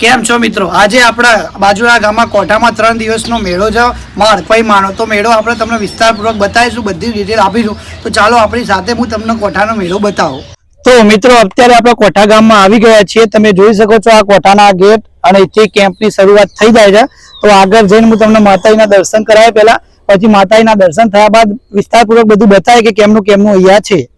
કેમ છો મિત્રો? આજે આપણા બાજુના ગામમાં કોઠામાં ત્રણ દિવસનો મેળો છે. માળપાઈ માનો તો મેળો આપણે તમને વિસ્તારપૂર્વક બતાવીશું, બધી ડિટેલ આપીશું. તો ચાલો આપણી સાથે હું તમને કોઠાનો મેળો બતાવું. તો મિત્રો, અત્યારે આપણે કોઠા ગામમાં આવી ગયા છીએ. તમે જોઈ શકો છો આ કોઠાના ગેટ અને અહીંથી કેમ્પની શરૂઆત થઈ જાય છે. તો આગળ જઈને હું તમને માતાજીના દર્શન કરાય પહેલા. પછી માતાજીના દર્શન થયા બાદ વિસ્તારપૂર્વક બધું બતાવે કે કેમનું કેમનું અહીંયા છે.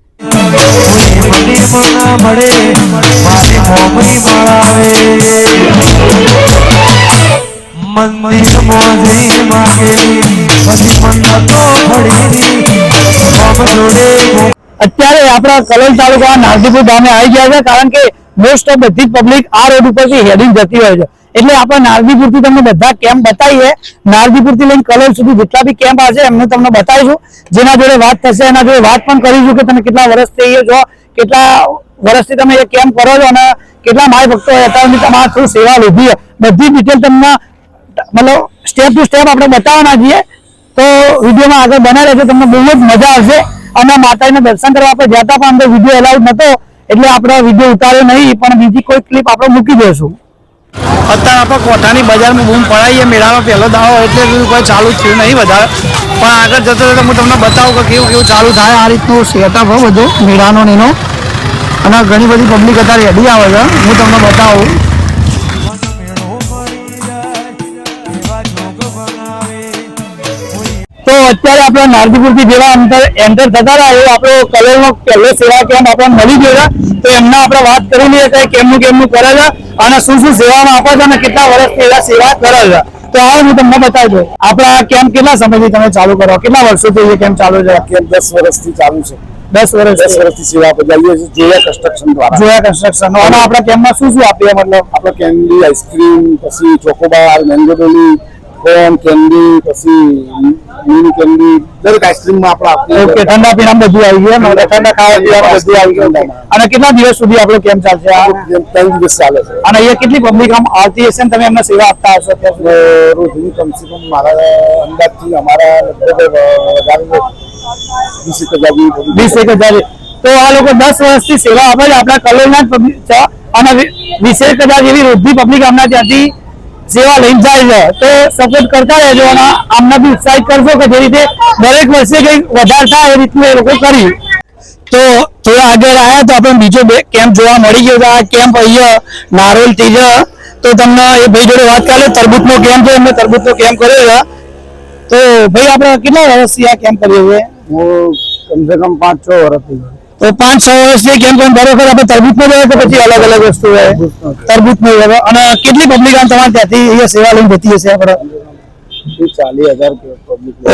અત્યારે આપણા કલોલ તાલુકા નારદીપુર ગામે આવી ગયા છે, કારણ કે મોસ્ટ ઓફ બધી પબ્લિક આ રોડ ઉપરથી હેડિંગ જતી હોય છે. એટલે આપણે નારદીપુરથી તમને બધા કેમ્પ બતાવીએ. નારદીપુરથી લઈને કલોલ સુધી જેટલા બી કેમ્પ આવશે એમને તમને બતાવીશું. જેના જોડે વાત થશે, એના જોડે વાત પણ કરીશું કે તમે કેટલા વર્ષથી એ છો, કેટલા વર્ષથી તમે એ કેમ્પ કરો છો અને કેટલા માય ભક્તો અત્યારની તમારા શું સેવા લીધી બધી ડિટેલ તમને, મતલબ સ્ટેપ ટુ સ્ટેપ આપણે બતાવવાના છીએ. તો વિડીયોમાં આગળ બના રહેશે તમને બહુ જ મજા આવશે. અને માતાજીના દર્શન કરવા આપણે જતા પણ અંદર વીડિયો એલાઉડ નતો એટલે આપણે વીડિયો ઉતાર્યો નહીં, પણ બીજી કોઈ ક્લિપ આપણે મૂકી દઈશું. અત્યારે આપણે કોઠાની બજારમાં બૂમ પડાવીએ મેળાનો પહેલો દાવો એટલે બધું કોઈ ચાલુ થયું નહીં વધારે. પણ આગળ જતો જતો હું તમને બતાવું કે કેવું કેવું ચાલુ થાય આ રીતનું સેટઅપ હોય બધું, મેળાનો એનો. અને ઘણી બધી પબ્લિક અત્યારે રેડી આવે છે. હું તમને બતાવું. અત્યારે આપણે નારદીપુરથી જેવા અંતર એન્ટર થતા રહ્યા એવું આપણો કલોલ નો પહેલો સેવા કેમ્પ આપણને મળી ગયો તો એમના આપણે વાત કરી લઈએ કે કેમનું કેમનું કરે છે અને શું શું સેવામાં આપે છે અને કેટલા વર્ષથી એવા સેવા કરે છે. તો આ હું તમને બતાવી દઉં. આપણે આ કેમ્પ કેટલા સમયથી તમે ચાલુ કરો? કેટલા વર્ષોથી એ કેમ્પ ચાલુ છે? કેમ દસ વર્ષથી ચાલુ છે. દસ વર્ષ દસ વર્ષથી સેવા બજાવીએ છીએ. જોયા કન્સ્ટ્રક્શન દ્વારા. જોયા કન્સ્ટ્રક્શન અને આપણા કેમ્પમાં શું શું આપીએ મતલબ? આપણે કેન્ડી આઈસ્ક્રીમ પછી chocobar mango dolly cone candy પછી મિની કેન્ડી દરેક આઈસ્ક્રીમમાં આપણે ઓકે ઠંડા પીણા બધું આવી ગયા અને ઠંડા ખાવા પીવાનું બધું આવી ગયું. અને કેટલા દિવસ સુધી આપણો કેમ્પ ચાલશે આ? ત્રણ દિવસ ચાલે છે. અને અહીંયા કેટલી પબ્લિક આમ આવતી હશે તમે એમને સેવા આપતા હશો કે? રોજ હું કમસે કમ મારા અંદાજથી અમારા લગભગ વીસ એક હજાર વીસ એક હજાર તો આ લોકો દસ વર્ષથી સેવા આપે છે આપણા કલોલના જ પબ્લિક અને વીસ એક હજાર જેવી રોજની પબ્લિક આમના ત્યાંથી સેવા લઈને જાય છે તો સપોર્ટ કરતા રહેજો અને આમને બી ઉત્સાહિત કરશો કે જે રીતે દરેક વર્ષે કંઈક વધારે થાય એ રીતનું એ લોકો કરી. તો થોડા આગળ આવ્યા તો આપણે બીજો બે કેમ્પ જોવા મળી ગયો છે આ કેમ્પ અહીંયા નારોલથી તો તમને એ ભાઈ જોડે વાત કરે તરબૂચનો કેમ્પ છે એમને તરબૂચનો કેમ્પ કર્યો છે. તો ભાઈ આપણે કેટલા વર્ષથી આ કેમ્પ કરીએ છીએ હું કમસે કમ પાંચ છ વર્ષથી તો પાંચ છ વર્ષથી કેમ કેમ બરોબર આપણે તરબૂચમાં જાય કે પછી અલગ અલગ વસ્તુ હોય? તરબૂચમાં જાય અને કેટલી પબ્લિક આમ તમારે ત્યાંથી અહીંયા સેવા લઈને જતી હશે આપણે?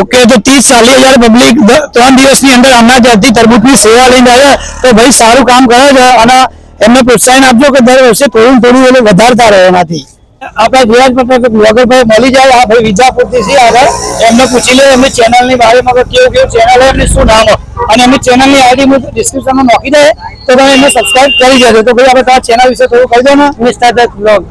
ઓકે તો ત્રીસ ચાલીસ હજાર પબ્લિક ત્રણ દિવસની અંદર હમણાં ત્યાંથી તરબૂચની સેવા લઈને આવે તો ભાઈ સારું કામ કરે છે અને એમને પ્રોત્સાહન આપજો કે દર વર્ષે થોડું થોડું એટલે વધારતા રહે એનાથી. આપણા ધીરજ પટેલ બ્લોગર ભાઈ મળી જાય. આ ભાઈ વિજાપુરથી છે આગળ. એમને પૂછી લે એમની ચેનલની બારેમાં કેવું કેવું ચેનલ હોય એમની શું નામ હોય. અને એમની ચેનલની આઈડી હું ડિસ્ક્રિપ્શનમાં નાખી દે તો તમે એમને સબસ્ક્રાઇબ કરી દેજો તો ભાઈ આપણે તમારા ચેનલ વિશે થોડું કહી દો ને. Mister Dutt blog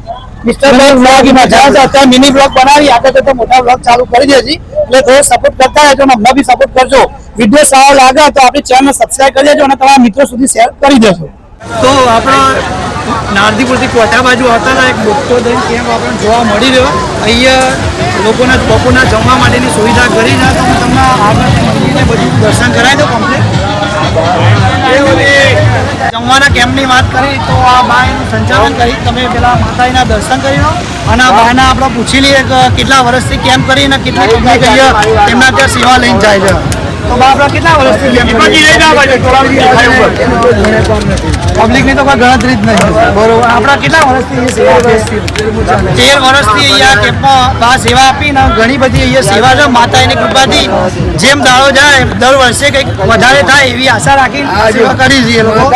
mister Dutt blog એમાં જ્યાં છે અત્યારે મિની બ્લોગ બનાવી આગળ તો મોટા બ્લોગ ચાલુ કરી દેજી. એટલે થોડો સપોર્ટ કરતા રહેજો અને અમને બી સપોર્ટ કરજો. વીડિયો સારો લાગે તો આપણી ચેનલ સબસ્ક્રાઇબ કરી દેજો અને તમારા મિત્રો સુધી શેર કરી દેજો. તો આપણા નારદીપુરથી કોટા બાજુ આવતા હતા એક દહીં કેમ્પ આપણને જોવા મળી રહ્યો. અહીંયા લોકોના બપોરના જમવા માટેની સુવિધા કરી છે તો હું તમને આગળ મંદિરને બધું દર્શન કરાવી દઉં કમ્પ્લીટ જમવાના કેમ્પની વાત કરી તો આ બાયનું સંચાલન કરી તમે પેલા માતાજીના દર્શન કરી લો. અને આ બાયના આપણે પૂછી લઈએ કે કેટલા વર્ષથી કેમ્પ કરીને કેટલી કંપની તેમના ત્યાં સેવા લઈને જાય છે. તો બાપરા કેટલા વર્ષથી પબ્લિકની તો કોઈ ગણતરી જ નહીં. બરોબર. આપણા કેટલા વર્ષથી? તેર વર્ષથી અહીંયા કેમ્પમાં બા સેવા આપીને ઘણી બધી અહીંયા સેવા છે. માતાજીની કૃપાથી જેમ દાડો જાય દર વર્ષે કંઈક વધારે થાય એવી આશા રાખીને સેવા કરી છે લોકો.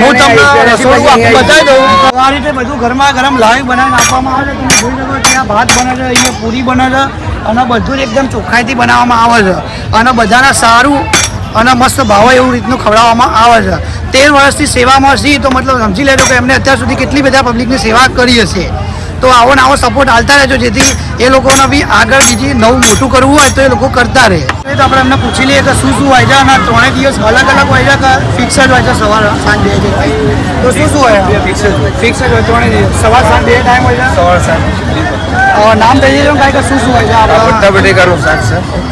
હું તમને રસોડું આખું બતાવી દઉં. આ રીતે બધું ગરમા ગરમ લાઈવ બનાવીને આપવામાં આવે છે. તમે જોઈ શકો ત્યાં ભાત બને છે અહીંયા પૂરી બને છે. અને બધું જ એકદમ ચોખ્ખાઈથી બનાવવામાં આવે છે. અને બધાના સારું અને મસ્ત ભાવે એવું રીતનું ખવડાવવામાં આવે છે. તેર વર્ષથી સેવામાં છીએ તો મતલબ સમજી લેજો કે એમને અત્યાર સુધી કેટલી બધા પબ્લિકની સેવા કરી હશે. તો આવો ને આવો સપોર્ટ હાલતા રહેજો જેથી એ લોકોને બી આગળ બીજી નવું મોટું કરવું હોય તો એ લોકો કરતા રહે. એ તો આપણે એમને પૂછી લઈએ કે શું શું હોય છે અને ત્રણેય દિવસ અલગ અલગ હોય છે કે ફિક્સ જ હોય છે સવાર સાંજ બે તો શું શું હોય? ફિક્સ ફિક્સ જ હોય ત્રણેય દિવસ. સવાર સાંજ બે ટાઈમ હોય છે? સવાર સાંજ. નામ દઈ દેજો ને શું શું હોય છે આ બટેકાનું શાક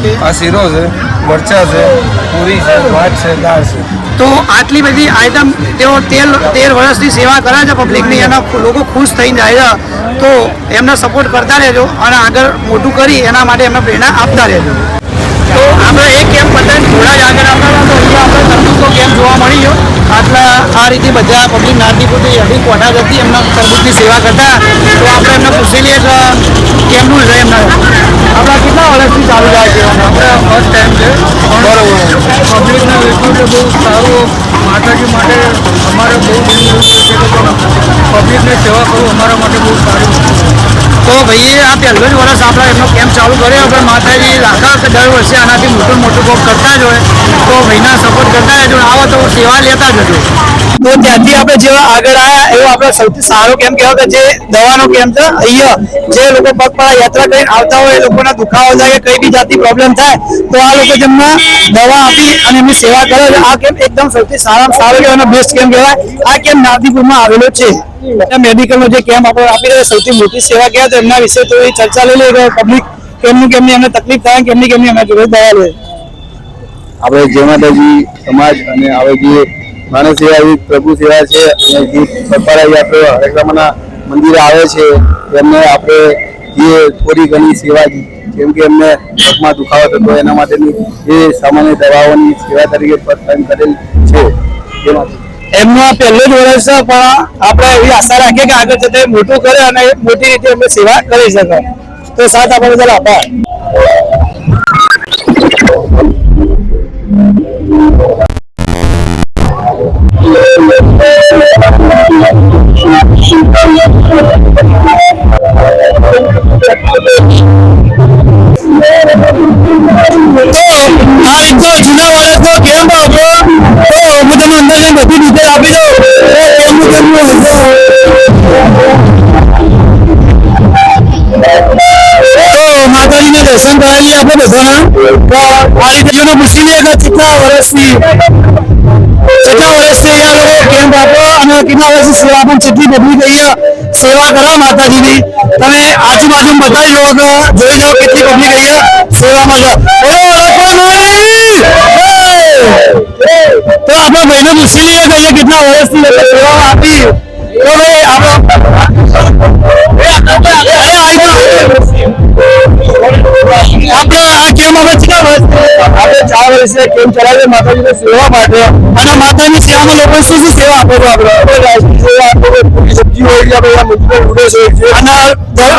છે આ શીરો છે મરચા છે પૂરી છે ભાત છે દાળ છે તો આટલી બધી આઈટમ તેઓ તેર તેર વર્ષની સેવા કરે છે પબ્લિકની એના લોકો ખુશ થઈને જાય છે તો એમને સપોર્ટ કરતા રહેજો અને આગળ મોટું કરી એના માટે એમને પ્રેરણા આપતા રહેજો. તો આપણે એ કેમ્પ બધાને થોડા જ આગળ આવતા હતા તો અહીંયા આપણે તરબૂતો કેમ્પ જોવા મળી ગયો. આટલા આ રીતે બધા પબ્લિક નારદીપુરથી અઢી કોઠા જતી એમના તરબૂચની સેવા કરતા. તો આપણે એમને પૂછી લઈએ કે કેમનું છે એમના. આપણા કેટલા વર્ષથી ચાલુ જાય છે? આપણે ફર્સ્ટ ટાઈમ છે. બરોબર. પબ્લિકના રિસ્પોન્સ બહુ સારું. માતાજી માટે અમારે બહુ પબ્લિકની સેવા કરવું અમારા માટે બહુ સારું તો ભાઈ આ પહેલો જ વર્ષ આપણે એમનો કેમ્પ ચાલુ કર્યો. પણ માતાજી લાખા દર વર્ષે આનાથી મોટું મોટું કોક કરતા જ હોય. તો ભાઈના સપોર્ટ કરતા રહેજો આવો તો સેવા લેતા જ જજો તો ત્યાંથી આપણે જેવા આગળ આવ્યા એવો આપણે સૌથી સારો કેમ્પ કહેવાય કે જે દવાનો કેમ્પ છે, અહીંયા જે લોકો પગપાળા યાત્રા કરીને આવતા હોય, એ લોકોના દુખાવો થાય કે કઈ બી જાતની પ્રોબ્લેમ થાય, તો આ લોકો જેમને દવા આપી અને એમની સેવા કરે છે, આ કેમ્પ એકદમ સૌથી સારામાં સારો કહેવાય બેસ્ટ કેમ્પ કહેવાય, આ કેમ્પ નાદીપુરમાં આવેલો છે. મેડિકલનો જે કેમ્પ આપણે આપી રહ્યા સૌથી મોટી સેવા કહેવાય તો એમના વિશે તો એ ચર્ચા લઈ લઈએ પબ્લિક કેમની કેમની એમને તકલીફ થાય, કેમની કેમની અમે જોડે દવા લે આપણે માતાજી, સમાજ અને હવે જે માનવ સેવા એવી પ્રભુ સેવા છે. અને જે પગપાળા આપણે હરેકરામાના મંદિરે આવે છે, એમને આપણે જે થોડી ઘણી સેવા જેમ કે એમને પગમાં દુખાવો થતો એના માટેની જે સામાન્ય દવાઓની સેવા તરીકે પ્રદાન કરેલ છે. એમનું પહેલો જ વર્ષ છે, પણ આપણે એવી આશા રાખીએ કે આગળ જતા એ મોટું કરે અને મોટી રીતે એમને સેવા કરી શકે. તો સાથ આપવા જરા આભાર. આ એક તો જૂના વર્ષનો કેમ્પ આપણો તો હું તમને અંદર જઈને બધી ડિટેલ આપી દઉં તો કેમનું કેમનું હશે તો માતાજીના દર્શન કરાવી આપણે બધાના તો આ રીતે જોને પૂછી લઈએ કે કેટલા વર્ષથી કેટલા વર્ષથી આ લોકો કેમ્પ આપો અને કેટલા વર્ષથી સેવા પણ કેટલી પબ્લિક અહીંયા સેવા કરો માતાજીની તમે આજુબાજુ બતાવી લો કે જોઈ લો કેટલી પબ્લિક અહીંયા સેવામાં છે બોલો અલગોની! તો આપણા ભાઈને પૂછી લઈએ કે અહીંયા કેટલા વર્ષથી લોકો સેવા આપી તો ભાઈ આપણો આપણે આ કેમ હવે કેટલા વર્ષથી આપણે ચાર વર્ષે કેમ ચલાવીએ માતાજીની સેવા માટે અને માતાની સેવામાં લોકો શું શું સેવા આપો છો આપણે આપણે રાજની સેવા આપો છો પૂરી સબ્જી હોય છે આપણે મંદિર ઉડે છે અને દર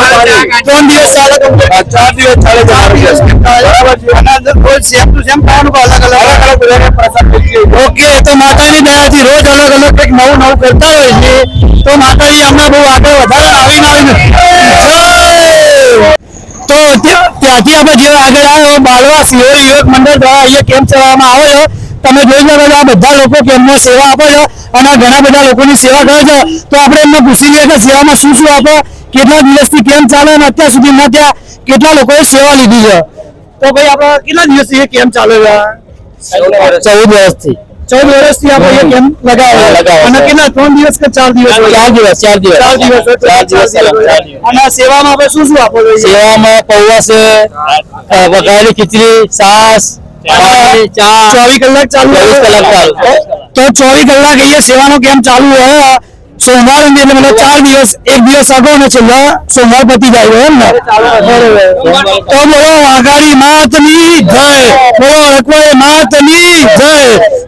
ત્રણ દિવસ ચાલે છે ચાર દિવસ ચાલે છે ચાર દિવસ બરાબર છે અને અંદર રોજ સેમ ટુ સેમ ખાવાનું કે અલગ અલગ અલગ અલગ બધાને પ્રસાદ આપીએ ઓકે તો માતાની દયાથી રોજ અલગ અલગ કંઈક નવું નવું કરતા હોય છે તો માતાજી અમને બહુ આગળ વધારે આવીને આવીને જય તો ત્યાં- ત્યાંથી આપણે જે આગળ આવ્યો બાળવા સિહોરી યુવક મંડળ દ્વારા અહીંયા કેમ્પ ચલાવવામાં આવે છે તમે જોઈ શકો છો આ બધા લોકો કેમ્પમાં સેવા આપે છે? અને ઘણા બધા લોકોની સેવા કરે છે. તો આપણે એમને પૂછી લઈએ કે સેવામાં શું શું આપે કેટલા દિવસથી કેમ્પ ચાલે અને અત્યાર સુધીમાં ત્યાં કેટલા લોકોએ સેવા લીધી છે? તો ભાઈ આપણે કેટલા દિવસથી કેમ્પ ચાલે છે? ચૌદ વર્ષથી. ચૌદ વર્ષથી આપણે કેમ્પ લગાવે અને કેટલા ત્રણ દિવસ કે ચાર દિવસ ચાર દિવસ ચાર દિવસ. ચાર દિવસ ચાર દિવસ અને સેવામાં આપણે શું શું આપો સેવામાં પૌવા છે વઘારેલી ખીચડી છાસ ચોવીસ કલાક અહીંયા સેવાનો કેમ્પ ચાલુ હોય સોમવાર સુધી મતલબ ચાર દિવસ એક દિવસ અગાઉ ને છેલ્લા સોમવાર પતી જાય એમ ને? તો બોલો વાઘાડી માતની જય. બોલો રખવાડી માતની જય.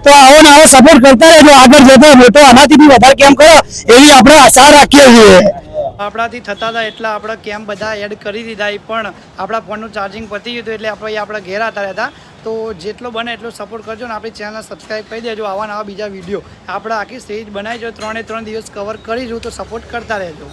તો આવો ને આવો સપોર્ટ કરતા રહેજો. આગળ જતા મોટો આનાથી બી વધારે કેમ કરો? એવી આપણે આશા રાખીએ છીએ. આપણાથી થતા હતા એટલા આપણે કેમ બધા એડ કરી દીધા એ પણ આપણા ફોનનું ચાર્જિંગ પતી ગયું હતું એટલે આપણે આપણે ઘેર આવતા રહેતા. તો જેટલો બને એટલો સપોર્ટ કરજો ને આપણી ચેનલને સબસ્ક્રાઈબ કરી દેજો આવા નવા બીજા વીડિયો આપણે આખી સિરીઝ બનાવી જો, ત્રણે ત્રણ દિવસ કવર કરીશું તો સપોર્ટ કરતા રહેજો.